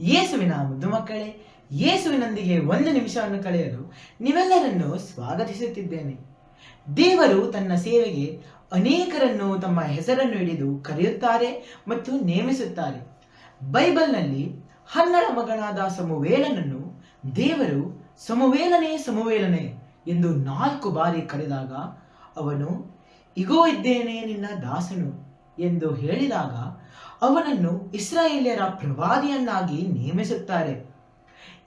ಯೇಸುವಿನ ಮುದ್ದು ಮಕ್ಕಳೇ, ಯೇಸುವಿನೊಂದಿಗೆ ಒಂದು ನಿಮಿಷವನ್ನು ಕಳೆಯಲು ನೀವೆಲ್ಲರನ್ನು ಸ್ವಾಗತಿಸುತ್ತಿದ್ದೇನೆ. ದೇವರು ತನ್ನ ಸೇವೆಗೆ ಅನೇಕರನ್ನು ತಮ್ಮ ಹೆಸರನ್ನು ಹಿಡಿದು ಕರೆಯುತ್ತಾರೆ ಮತ್ತು ನೇಮಿಸುತ್ತಾರೆ. ಬೈಬಲ್ನಲ್ಲಿ ಹನ್ನಡ ಮಗನಾದ ಸಮುವೇಲನನ್ನು ದೇವರು ಸಮುವೇಲನೇ, ಸಮುವೇಲನೆ ಎಂದು ನಾಲ್ಕು ಬಾರಿ ಕರೆದಾಗ ಅವನು, ಇಗೋ ಇದ್ದೇನೆ ನಿನ್ನ ದಾಸನು ಎಂದು ಹೇಳಿದಾಗ ಅವನನ್ನು ಇಸ್ರಾಯೇಲ್ಯರ ಪ್ರವಾದಿಯನ್ನಾಗಿ ನೇಮಿಸುತ್ತಾರೆ.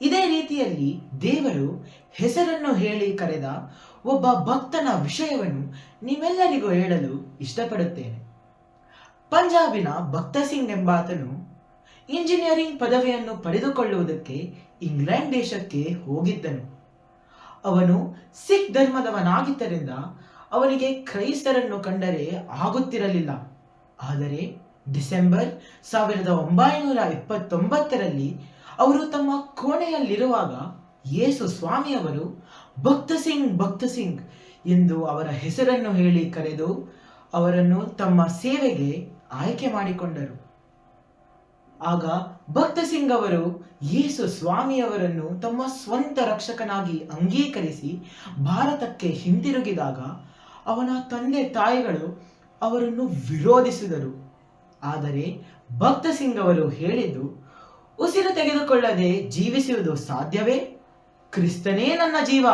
ಇದೇ ರೀತಿಯಲ್ಲಿ ದೇವರು ಹೆಸರನ್ನು ಹೇಳಿ ಕರೆದ ಒಬ್ಬ ಭಕ್ತನ ವಿಷಯವನ್ನು ನೀವೆಲ್ಲರಿಗೂ ಹೇಳಲು ಇಷ್ಟಪಡುತ್ತೇನೆ. ಪಂಜಾಬಿನ ಭಕ್ತ ಸಿಂಗ್ ಎಂಬಾತನು ಇಂಜಿನಿಯರಿಂಗ್ ಪದವಿಯನ್ನು ಪಡೆದುಕೊಳ್ಳುವುದಕ್ಕೆ ಇಂಗ್ಲೆಂಡ್ ದೇಶಕ್ಕೆ ಹೋಗಿದ್ದನು. ಅವನು ಸಿಖ್ ಧರ್ಮದವನಾಗಿದ್ದರಿಂದ ಅವನಿಗೆ ಕ್ರೈಸ್ತರನ್ನು ಕಂಡರೆ ಆಗುತ್ತಿರಲಿಲ್ಲ. ಆದರೆ ಡಿಸೆಂಬರ್ ಸಾವಿರದ ಒಂಬೈನೂರ ಇಪ್ಪತ್ತೊಂಬತ್ತರಲ್ಲಿ ಅವರು ತಮ್ಮ ಕೋಣೆಯಲ್ಲಿರುವಾಗ ಯೇಸು ಸ್ವಾಮಿಯವರು ಭಕ್ತ ಸಿಂಗ್ ಭಕ್ತ ಸಿಂಗ್ ಎಂದು ಅವರ ಹೆಸರನ್ನು ಹೇಳಿ ಕರೆದು ಅವರನ್ನು ತಮ್ಮ ಸೇವೆಗೆ ಆಯ್ಕೆ ಮಾಡಿಕೊಂಡರು. ಆಗ ಭಕ್ತ ಸಿಂಗ್ ಅವರು ಯೇಸು ಸ್ವಾಮಿಯವರನ್ನು ತಮ್ಮ ಸ್ವಂತ ರಕ್ಷಕನಾಗಿ ಅಂಗೀಕರಿಸಿ ಭಾರತಕ್ಕೆ ಹಿಂತಿರುಗಿದಾಗ ಅವನ ತಂದೆ ತಾಯಿಗಳು ಅವರನ್ನು ವಿರೋಧಿಸಿದರು. ಆದರೆ ಭಕ್ತ ಸಿಂಗ್ ಅವರು ಹೇಳಿದ್ದು, ಉಸಿರು ತೆಗೆದುಕೊಳ್ಳದೆ ಜೀವಿಸುವುದು ಸಾಧ್ಯವೇ? ಕ್ರಿಸ್ತನೇ ನನ್ನ ಜೀವ.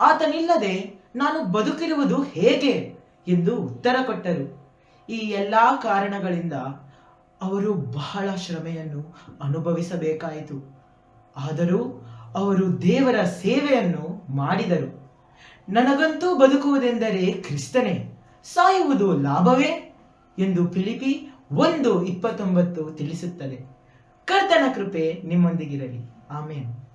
ಆತನಿಲ್ಲದೆ ನಾನು ಬದುಕಿರುವುದು ಹೇಗೆ? ಎಂದು ಉತ್ತರ ಕೊಟ್ಟರು. ಈ ಎಲ್ಲ ಕಾರಣಗಳಿಂದ ಅವರು ಬಹಳ ಶ್ರಮೆಯನ್ನು ಅನುಭವಿಸಬೇಕಾಯಿತು. ಆದರೂ ಅವರು ದೇವರ ಸೇವೆಯನ್ನು ಮಾಡಿದರು. ನನಗಂತೂ ಬದುಕುವುದೆಂದರೆ ಕ್ರಿಸ್ತನೇ. ಸಾಯುವುದು ಲಾಭವೇ ಎಂದು ಫಿಲಿಪಿ ಒಂದು ಇಪ್ಪತ್ತೊಂಬತ್ತು ತಿಳಿಸುತ್ತದೆ. ಕರ್ತನ ಕೃಪೆ ನಿಮ್ಮೊಂದಿಗಿರಲಿ. ಆಮೇನ್.